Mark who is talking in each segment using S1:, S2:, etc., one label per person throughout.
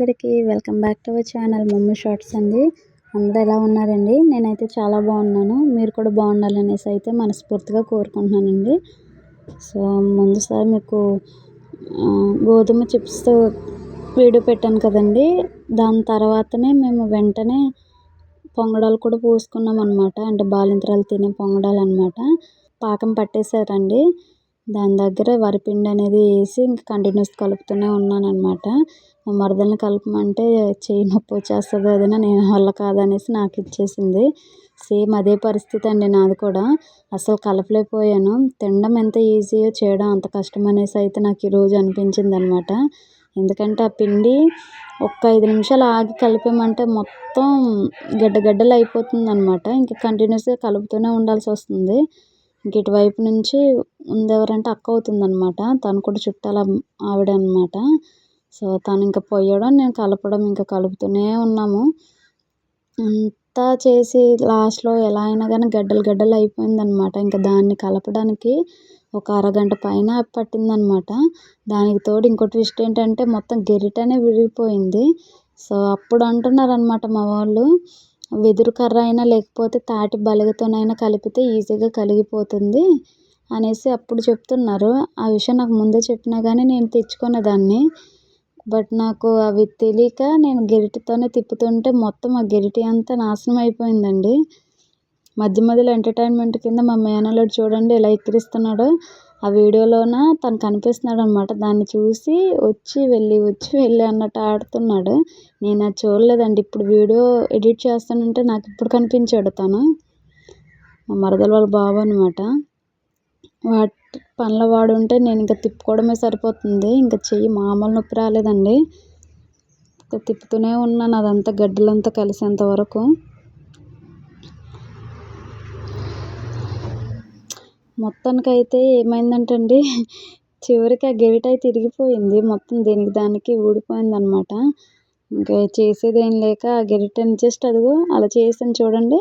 S1: అందరికీ welcome back to our channel mummy shorts అండి. అందరూ ఎలా ఉన్నారండి? నేనైతే చాలా బాగున్నాను. మీరు కూడా బాగుండాలనేసి అయితే మనస్ఫూర్తిగా కోరుకుంటున్నానండి. సో ముందుసారి మీకు గోధుమ చిప్స్తో వీడియో పెట్టాను కదండి. దాని తర్వాతనే మేము వెంటనే పొంగడాలు కూడా పోసుకున్నాం అనమాట అంటే బాలింతరాలు తినే పొంగడాలు అనమాట పాకం పట్టేశారండి. దాని దగ్గర వరిపిండి అనేది వేసి ఇంకా కంటిన్యూస్ కలుపుతూనే ఉన్నాను అనమాట మరదల్ని కలపమంటే చెయ్యి నొప్పి వచ్చేస్తుంది వదిన నేను వల్ల కాదనేసి నాకు ఇచ్చేసింది. సేమ్ అదే పరిస్థితి అండి నాది కూడా. అసలు కలపలేకపోయాను. తినడం ఎంత ఈజీయో చేయడం అంత కష్టం అనేసి అయితే నాకు ఈరోజు అనిపించింది అనమాట ఎందుకంటే ఆ పిండి ఒక్క ఐదు నిమిషాలు ఆగి కలిపామంటే మొత్తం గడ్డ గడ్డలు అయిపోతుంది అనమాట ఇంకా కంటిన్యూస్గా కలుపుతూనే ఉండాల్సి వస్తుంది. ఇంక ఇటువైపు నుంచి ఉంది ఎవరంటే అక్క అవుతుంది అనమాట తను కూడా చుట్టాల ఆవిడ అనమాట సో తను ఇంకా పోయడం నేను కలపడం ఇంకా కలుపుతూనే ఉన్నాము. అంతా చేసి లాస్ట్లో ఎలా అయినా కానీ గడ్డలు గడ్డలు అయిపోయింది అనమాట ఇంకా దాన్ని కలపడానికి ఒక అరగంట పైన పట్టిందనమాట. దానికి తోడు ఇంకో ట్విస్ట్ ఏంటంటే మొత్తం గెరిటనే విరిగిపోయింది. సో అప్పుడు అంటున్నారు అనమాట మా వాళ్ళు వెదురు కర్ర అయినా లేకపోతే తాటి బలగతోనైనా కలిపితే ఈజీగా కలిగిపోతుంది అనేసి అప్పుడు చెప్తున్నారు. ఆ విషయం నాకు ముందే చెప్పినా కానీ నేను తెచ్చుకునేదాన్ని బట్ నాకు అవి తెలియక నేను గరిటెతోనే తిప్పుతుంటే మొత్తం ఆ గరిటె అంతా నాశనం అయిపోయిందండి. మధ్య మధ్యలో ఎంటర్టైన్మెంట్ కింద మా మేనల్లుడు చూడండి ఎలా ఎక్కిరిస్తున్నాడో ఆ వీడియోలోన తను కనిపిస్తున్నాడు అనమాట దాన్ని చూసి వచ్చి వెళ్ళి వచ్చి వెళ్ళి అన్నట్టు ఆడుతున్నాడు. నేను అది చూడలేదండి. ఇప్పుడు వీడియో ఎడిట్ చేస్తానంటే నాకు ఇప్పుడు కనిపించాడు తను. మా మరదల వాళ్ళ బాబు అనమాట వాటి పనుల వాడు ఉంటే నేను ఇంకా తిప్పుకోవడమే సరిపోతుంది. ఇంకా చెయ్యి మామూలు నొప్పి రాలేదండి. ఇంకా తిప్పుతూనే ఉన్నాను. అదంతా గడ్డలంతా కలిసేంత వరకు. మొత్తానికైతే ఏమైందంటే అండి చివరికి ఆ అయితే తిరిగిపోయింది. మొత్తం దేనికి దానికి ఊడిపోయింది అనమాట ఇంకా చేసేది ఏం లేక ఆ గెరిటని జస్ట్ అదిగో అలా చేసాను చూడండి.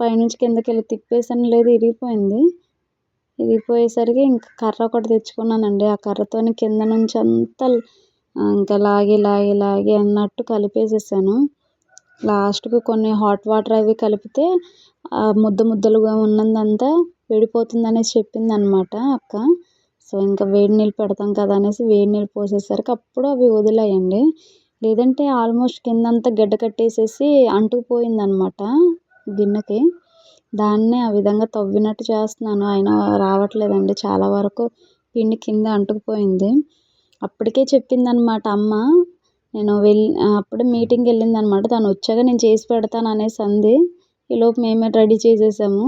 S1: పైనుంచి కిందకి వెళ్ళి తిప్పేసాను లేదు ఇరిగిపోయింది. ఇరిగిపోయేసరికి ఇంకా కర్ర ఒకటి తెచ్చుకున్నానండి. ఆ కర్రతోని కింద నుంచి అంతా ఇంకా లాగి లాగి లాగి అన్నట్టు కలిపేసేసాను. లాస్ట్కి కొన్ని హాట్ వాటర్ అవి కలిపితే ముద్ద ముద్దలుగా ఉన్నదంతా విడిపోతుంది అనేసి చెప్పింది అనమాట అక్క. సో ఇంకా వేడి నీళ్ళు పెడతాం కదా అనేసి వేడి నీళ్ళు పోసేసరికి అప్పుడు అవి వదిలాయండి. లేదంటే ఆల్మోస్ట్ కిందంతా గడ్డ కట్టేసేసి అంటుకుపోయింది అనమాట గిన్నెకి. దాన్నే ఆ విధంగా తవ్వినట్టు చేస్తున్నాను. అయినా రావట్లేదండి. చాలా వరకు పిండి కింద అంటుకుపోయింది. అప్పటికే చెప్పిందనమాట అమ్మ. నేను వెళ్ళి అప్పుడే మీటింగ్కి వెళ్ళిందనమాట తను వచ్చాక నేను చేసి పెడతాను అనేసి అంది. ఈలోపు మేమే రెడీ చేసేసాము.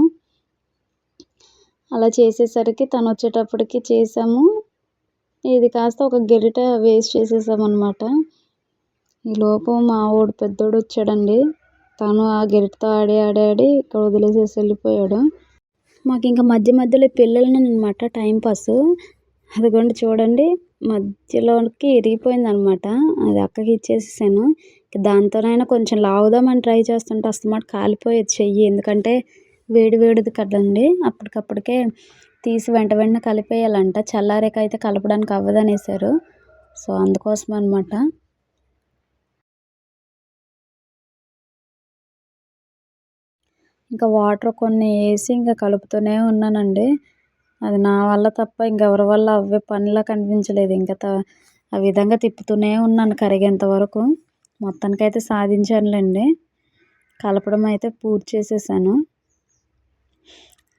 S1: అలా చేసేసరికి తను వచ్చేటప్పటికి చేసాము. ఇది కాస్త ఒక గెరిట వేస్ట్ చేసేసాము అనమాట ఈలోపు మా వాడు పెద్దోడు వచ్చాడండి. తను ఆ గెరిటతో ఆడి ఆడి ఆడి ఇక్కడ వదిలేసేసి వెళ్ళిపోయాడు. మాకు ఇంకా మధ్య మధ్యలో పిల్లలు అనమాట టైంపాస్ అదిగోండి చూడండి మధ్యలోకి ఇరిగిపోయింది అనమాట అది అక్కకి ఇచ్చేసేసాను. దాంతోనైనా కొంచెం లావుదామని ట్రై చేస్తుంటే అస్తమాట కాలిపోయేది చెయ్యి. ఎందుకంటే వేడి వేడిది కదండి. అప్పటికప్పటికే తీసి వెంట వెంటనే కలిపేయాలంట. చల్లారేక అయితే కలపడానికి అవ్వదనేసారు సో అందుకోసం అనమాట ఇంకా వాటర్ కొన్ని వేసి ఇంకా కలుపుతూనే ఉన్నానండి. అది నా వల్ల తప్ప ఇంకెవరి వల్ల అవ్వే పనిలా కనిపించలేదు. ఇంకా ఆ విధంగా తిప్పుతూనే ఉన్నాను కరిగేంత వరకు. మొత్తానికైతే సాధించానులేండి. కలపడం అయితే పూర్తి చేసేసాను.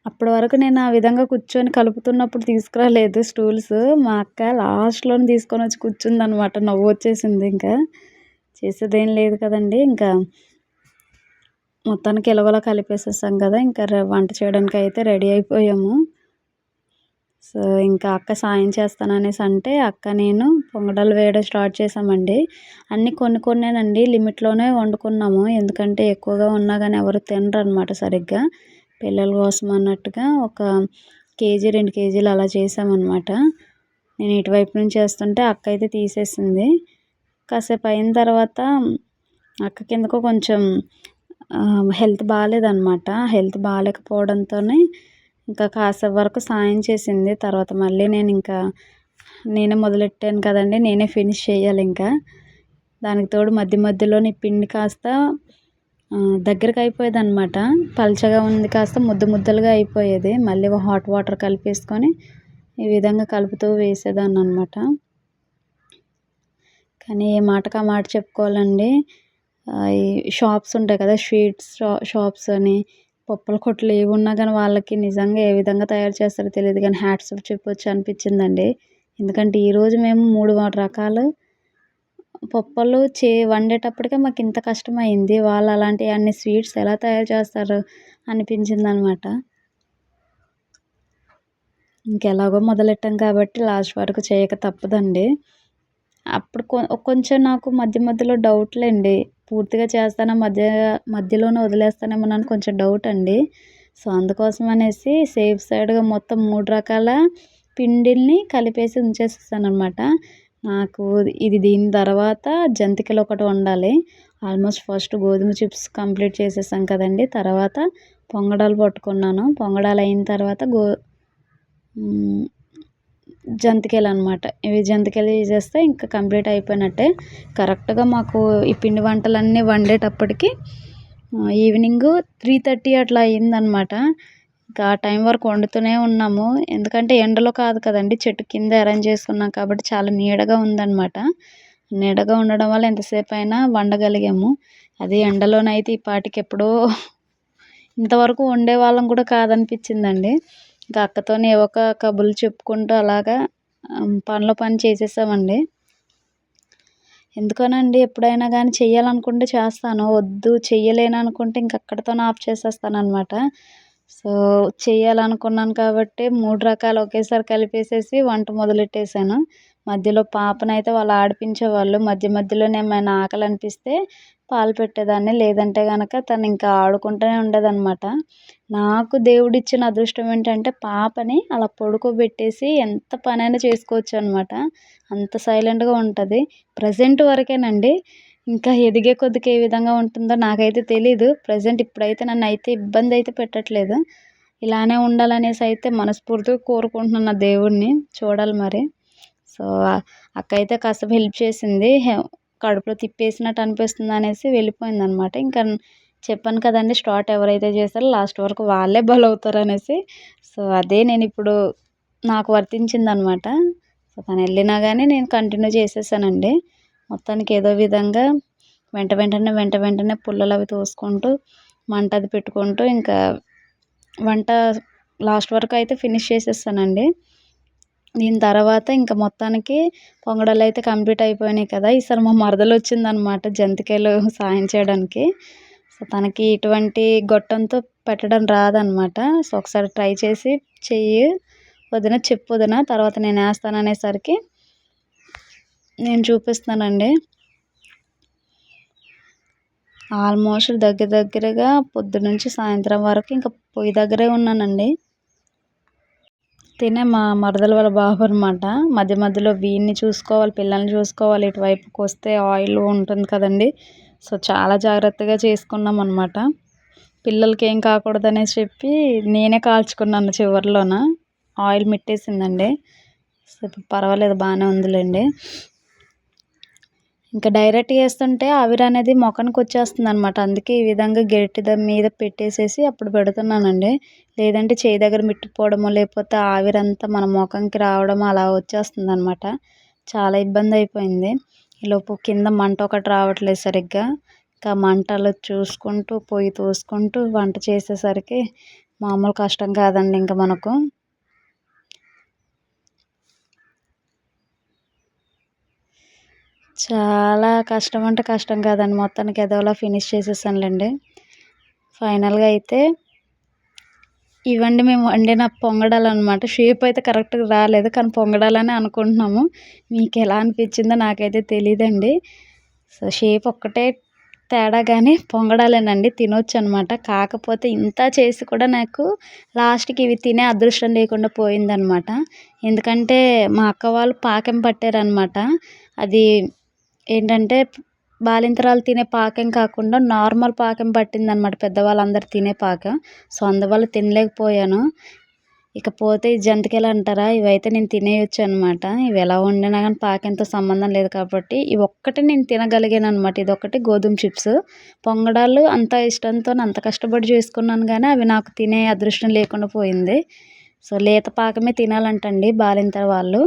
S1: అప్పటి వరకు నేను ఆ విధంగా కూర్చొని కలుపుతున్నప్పుడు తీసుకురాలేదు స్టూల్స్. మా అక్క లాస్ట్లోనే తీసుకొని వచ్చి కూర్చుంది అనమాట నవ్వు వచ్చేసింది ఇంకా. చేసేదేం లేదు కదండి. ఇంకా మొత్తానికి ఎలాగోలా కలిపేసేసాం కదా ఇంకా వంట చేయడానికి అయితే రెడీ అయిపోయాము. సో ఇంకా అక్క సాయం చేస్తాననేసి అంటే అక్క నేను పొంగడాలు వేయడం స్టార్ట్ చేసామండి. అన్నీ కొన్ని కొన్నేనండి లిమిట్లోనే వండుకున్నాము. ఎందుకంటే ఎక్కువగా ఉన్నా కానీ ఎవరు తినరు అనమాట సరిగ్గా. పిల్లల కోసం అన్నట్టుగా ఒక కేజీ రెండు కేజీలు అలా చేసామన్నమాట. నేను ఇటువైపు నుంచి చేస్తుంటే అక్క అయితే తీసేసింది. కాసేపు అయిన తర్వాత అక్క కిందకు కొంచెం హెల్త్ బాగాలేదన్నమాట హెల్త్ బాగాలేకపోవడంతోనే ఇంకా కాసేపు వరకు సాయం చేసింది. తర్వాత మళ్ళీ నేను ఇంకా నేనే మొదలెట్టాను కదండి నేనే ఫినిష్ చేయాలి ఇంకా. దానికి తోడు మధ్య మధ్యలోని పిండి కాస్త దగ్గరకు అయిపోయేది అనమాట పలచగా ఉంది కాస్త ముద్ద ముద్దలుగా అయిపోయేది. మళ్ళీ హాట్ వాటర్ కలిపేసుకొని ఈ విధంగా కలుపుతూ వేసేదాన్ని అనమాట కానీ ఏ మాటకు ఆ మాట చెప్పుకోవాలండి. షాప్స్ ఉంటాయి కదా స్వీట్స్ షాప్స్ అని. పప్పుల కొట్లు ఏవి ఉన్నా కానీ వాళ్ళకి నిజంగా ఏ విధంగా తయారు చేస్తారో తెలియదు కానీ హ్యాట్స్ ఆఫ్ చెప్పొచ్చు అనిపించిందండి. ఎందుకంటే ఈరోజు మేము మూడు రకాలు పప్పలు చే వండేటప్పటికే మాకు ఇంత కష్టమైంది. వాళ్ళు అలాంటి అన్ని స్వీట్స్ ఎలా తయారు చేస్తారు అనిపించింది అనమాట ఇంకెలాగో మొదలెట్టాం కాబట్టి లాస్ట్ వరకు చేయక తప్పదండి. అప్పుడు కొంచెం నాకు మధ్య మధ్యలో డౌట్లేండి. పూర్తిగా చేస్తానా మధ్య మధ్యలోనే వదిలేస్తానేమో అని కొంచెం డౌట్ అండి. సో అందుకోసం అనేసి సేఫ్ సైడ్గా మొత్తం మూడు రకాల పిండిల్ని కలిపేసి ఉంచేసేసాను అనమాట నాకు ఇది దీని తర్వాత జంతికలు ఒకటి ఉండాలి ఆల్మోస్ట్ ఫస్ట్ గోధుమ చిప్స్ కంప్లీట్ చేసేసాం కదండి. తర్వాత పొంగడాలు పట్టుకున్నాను. పొంగడాలు అయిన తర్వాత గో జంతికలు అనమాట ఇవి జంతికలు చేస్తే ఇంకా కంప్లీట్ అయిపోయినట్టే. కరెక్ట్గా మాకు ఈ పిండి వంటలన్నీ వండేటప్పటికి ఈవినింగ్ త్రీ థర్టీ అట్లా అయిందనమాట. ఇంకా ఆ టైం వరకు వండుతూనే ఉన్నాము. ఎందుకంటే ఎండలో కాదు కదండి చెట్టు కింద అరేంజ్ చేసుకున్నాం కాబట్టి చాలా నీడగా ఉందన్నమాట నీడగా ఉండడం వల్ల ఎంతసేపు అయినా వండగలిగాము. అది ఎండలోనైతే ఈ పాటికి ఎప్పుడో ఇంతవరకు వండే వాళ్ళం కూడా కాదనిపించిందండి. ఇంకా అక్కతోనే ఏవో ఒక కబుర్లు చెప్పుకుంటూ అలాగా పనిలో పని చేసేసామండి. ఎందుకనండి ఎప్పుడైనా కానీ చేయాలనుకుంటే చేస్తాను. వద్దు చేయలేను అనుకుంటే ఇంక అక్కడితోనే ఆఫ్ చేసేస్తాను అనమాట సో చేయాలనుకున్నాను కాబట్టి మూడు రకాలు ఒకేసారి కలిపేసేసి వంట మొదలెట్టేసాను మధ్యలో పాపనైతే వాళ్ళు ఆడిపించేవాళ్ళు. మధ్య మధ్యలోనే ఏమైనా ఆకలి అనిపిస్తే పాలు పెట్టేదాన్ని. లేదంటే కనుక తను ఇంకా ఆడుకుంటూనే ఉండేదన్నమాట. నాకు దేవుడిచ్చిన అదృష్టం ఏంటంటే పాపని అలా పడుకోబెట్టేసి ఎంత పనైనా చేసుకోవచ్చు అనమాట అంత సైలెంట్గా ఉంటుంది. ప్రజెంట్ వరకేనండి. ఇంకా ఎదిగే కొద్దికి ఏ విధంగా ఉంటుందో నాకైతే తెలీదు. ప్రజెంట్ ఇప్పుడైతే నన్ను అయితే ఇబ్బంది అయితే పెట్టట్లేదు. ఇలానే ఉండాలనేసి అయితే మనస్ఫూర్తిగా కోరుకుంటున్నాను దేవుడిని చూడాలి మరి. సో అక్క అయితే కాస్త హెల్ప్ చేసింది. కడుపులో తిప్పేసినట్టు అనిపిస్తుంది అనేసి వెళ్ళిపోయింది అనమాట ఇంకా చెప్పాను కదండి స్టార్ట్ ఎవరైతే చేస్తారో లాస్ట్ వరకు వాళ్ళే బలవుతారు అనేసి. సో అదే నేను ఇప్పుడు నాకు వర్తించింది అనమాట సో తను వెళ్ళినా కానీ నేను కంటిన్యూ చేసేసానండి. మొత్తానికి ఏదో విధంగా వెంట వెంటనే వెంట వెంటనే పుల్లలు అవి తోసుకుంటూ మంట అది పెట్టుకుంటూ ఇంకా వంట లాస్ట్ వరకు అయితే ఫినిష్ చేసేస్తానండి దీని తర్వాత ఇంకా మొత్తానికి పొంగడాలు అయితే కంప్లీట్ అయిపోయినాయి కదా. ఈసారి మా మరదలు వచ్చిందనమాట జంతికలు సాయం చేయడానికి. సో తనకి ఇటువంటి గొట్టంతో పెట్టడం రాదనమాట సో ఒకసారి ట్రై చేసి చెయ్యి వదిన చెప్పు వదిన తర్వాత నేను వేస్తాను అనేసరికి నేను చూపిస్తానండి. ఆల్మోస్ట్ దగ్గర దగ్గరగా పొద్దునుంచి సాయంత్రం వరకు ఇంకా పొయ్యి దగ్గరే ఉన్నానండి. తినే మా మరదల వాళ్ళ బాబు అనమాట మధ్య మధ్యలో వీడిని చూసుకోవాలి పిల్లల్ని చూసుకోవాలి ఇటువైపుకి వస్తే ఆయిల్ ఉంటుంది కదండి. సో చాలా జాగ్రత్తగా చేసుకున్నాం అనమాట పిల్లలకి ఏం కాకూడదనేసి చెప్పి నేనే కాల్చుకున్నాను చివరిలోన. ఆయిల్ మిట్టేసిందండి. సో పర్వాలేదు బాగానే ఉందిలేండి. ఇంకా డైరెక్ట్ వేస్తుంటే ఆవిరి అనేది మొఖానికి వచ్చేస్తుంది అనమాట అందుకే ఈ విధంగా గట్టి మీద పెట్టేసేసి అప్పుడు పెడుతున్నానండి. లేదంటే చేయి దగ్గర మిట్టిపోవడమో లేకపోతే ఆవిరంతా మన ముఖంకి రావడం అలా వచ్చేస్తుంది అనమాట చాలా ఇబ్బంది అయిపోయింది. ఈలోపు కింద మంట ఒకటి రావట్లేదు సరిగ్గా. ఇంకా మంటలు చూసుకుంటూ పొయ్యి తోసుకుంటూ వంట చేసేసరికి మామూలు కష్టం కాదండి ఇంకా మనకు. చాలా కష్టం అంటే కష్టం కాదండి. మొత్తానికి ఏదోలా ఫినిష్ చేసేసానులేండి. ఫైనల్గా అయితే ఇవ్వండి మేము వండిన పొంగడాలు అనమాట షేప్ అయితే కరెక్ట్గా రాలేదు కానీ పొంగడాలని అనుకుంటున్నాము. మీకు ఎలా అనిపించిందో నాకైతే తెలియదండి సో షేప్ ఒక్కటే తేడా కానీ పొంగడాలేనండి తినొచ్చు అనమాట కాకపోతే ఇంత చేసి కూడా నాకు లాస్ట్కి ఇవి తినే అదృష్టం లేకుండా పోయిందనమాట ఎందుకంటే మా అక్క వాళ్ళు పాకం పట్టారనమాట అది ఏంటంటే బాలింతరాలు తినే పాకం కాకుండా నార్మల్ పాకం పట్టిందనమాట పెద్దవాళ్ళందరూ తినే పాకం. సో అందువల్ల తినలేకపోయాను. ఇకపోతే ఈ జంతికలు అంటారా? ఇవైతే నేను తినేయొచ్చు అనమాట ఇవి ఎలా వండినా కానీ పాకంతో సంబంధం లేదు కాబట్టి ఇవి ఒక్కటే నేను తినగలిగాను అనమాట ఇది ఒకటి గోధుమ చిప్స్. పొంగడాలు అంత ఇష్టంతో అంత కష్టపడి చేసుకున్నాను కానీ అవి నాకు తినే అదృష్టం లేకుండా పోయింది. సో లేత పాకమే తినాలంటండి బాలింతర వాళ్ళు.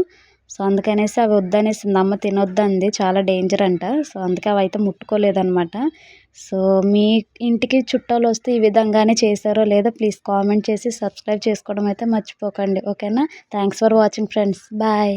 S1: సో అందుకనేసి అవి వద్దనేసింది అమ్మ తినొద్దంది. చాలా డేంజర్ అంట. సో అందుకే అవి అయితే ముట్టుకోలేదనమాట సో మీ ఇంటికి చుట్టాలు వస్తే ఈ విధంగానే చేశారో లేదో ప్లీజ్ కామెంట్ చేసి సబ్స్క్రైబ్ చేసుకోవడం అయితే మర్చిపోకండి. ఓకేనా? Thanks for watching friends bye